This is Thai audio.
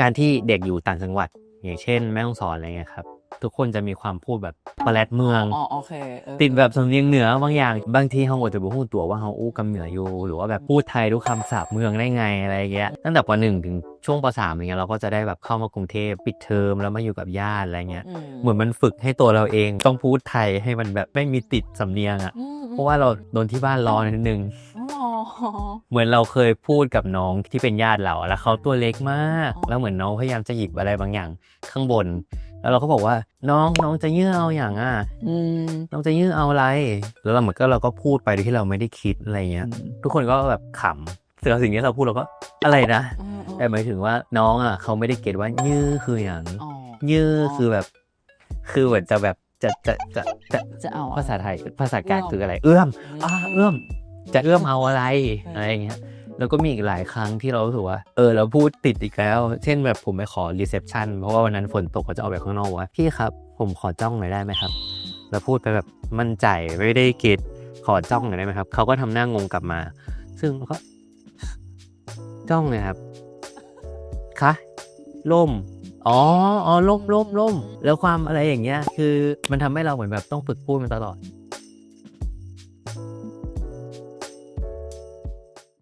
การที่เด็กอยู่ต่างจังหวัด อย่างเช่น แม่ฮ่องสอนอะไรเงี้ยครับทุกคนจะมีความพูดแบบปลาแรดเมืองอ๋อโอเคเออติดแบบสำเนียงเหนือบางอย่างบางทีเขาอาจจะบอกพูดตัวว่าเขาอู้กำเหนืออยู่ หรือว่าแบบพูดไทยทุกคำศัพท์เมืองได้ไงอะไรเงี้ยตั้งแต่ปหนึ่งถึงช่วงปสามอย่างเงี้ยเราก็จะได้แบบเข้ามากรุงเทพปิดเทอมแล้วมาอยู่กับญาติอะไรเงี้ยอืเหมือนมันฝึกให้ตัวเราเองต้องพูดไทยให้มันแบบไม่มีติดสำเนียงอะ่ะอืม เพราะว่าเราโดนที่บ้านรอนิดนึงอ๋อเหมือนเราเคยพูดกับน้องที่เป็นญาติเราแล้วเขาตัวเล็กมากอ๋อแล้วเหมือนน้องพยายามจะหยิบอะไรบางอย่างข้างบน แล้วเราก็บอกว่าน้องน้องจะยื่อเอาอย่างอะอืมน้องจะยื่อเอาอะไร แล้วเราเหมือนก็เราก็พูดไปโดยที่เราไม่ได้คิดอะไรเงี้ย ทุกคนก็แบบขำแต่สิ่งที่เราพูดเราก็อะไรนะอืมแต่หมายถึงว่าน้องอะเขาไม่ได้เก็ตว่ายื้อคืออย่างอ๋อยื้อคือแบบ คือเหมือนจะแบบ จะจะจะจะจะเอาอะภาษาไทยภาษากลางเอื้อมคืออะไร เอื้อมมอ่าเอื้อม จะเอื้อมเอาอะไรเออออะไรอย่างเงี้ยแล้วก็มีอีกหลายครั้งที่เรารู้สึกว่า เออเราพูดติดอีกแล้ว เช่นแบบผมไปขอรีเซพชันเพราะว่าวันนั้นฝนตกก็จะเอาไปข้างนอกว่าพี่ครับ ผมขอจ้องหน่อยได้ไหมครับ แล้วพูดไปแบบมั่นใจไม่ได้เก็ตขอจ้องหน่อยได้ไหมครับ เขาก็ทำหน้างงกลับมา ซึ่งเราก็จ้องเลยครับคะล่ม อ๋ออ๋อล่มล่มล่มแล้วความอะไรอย่างเงี้ย คือมันทำให้เราเหมือนแบบต้องฝึกพูดมันตลอด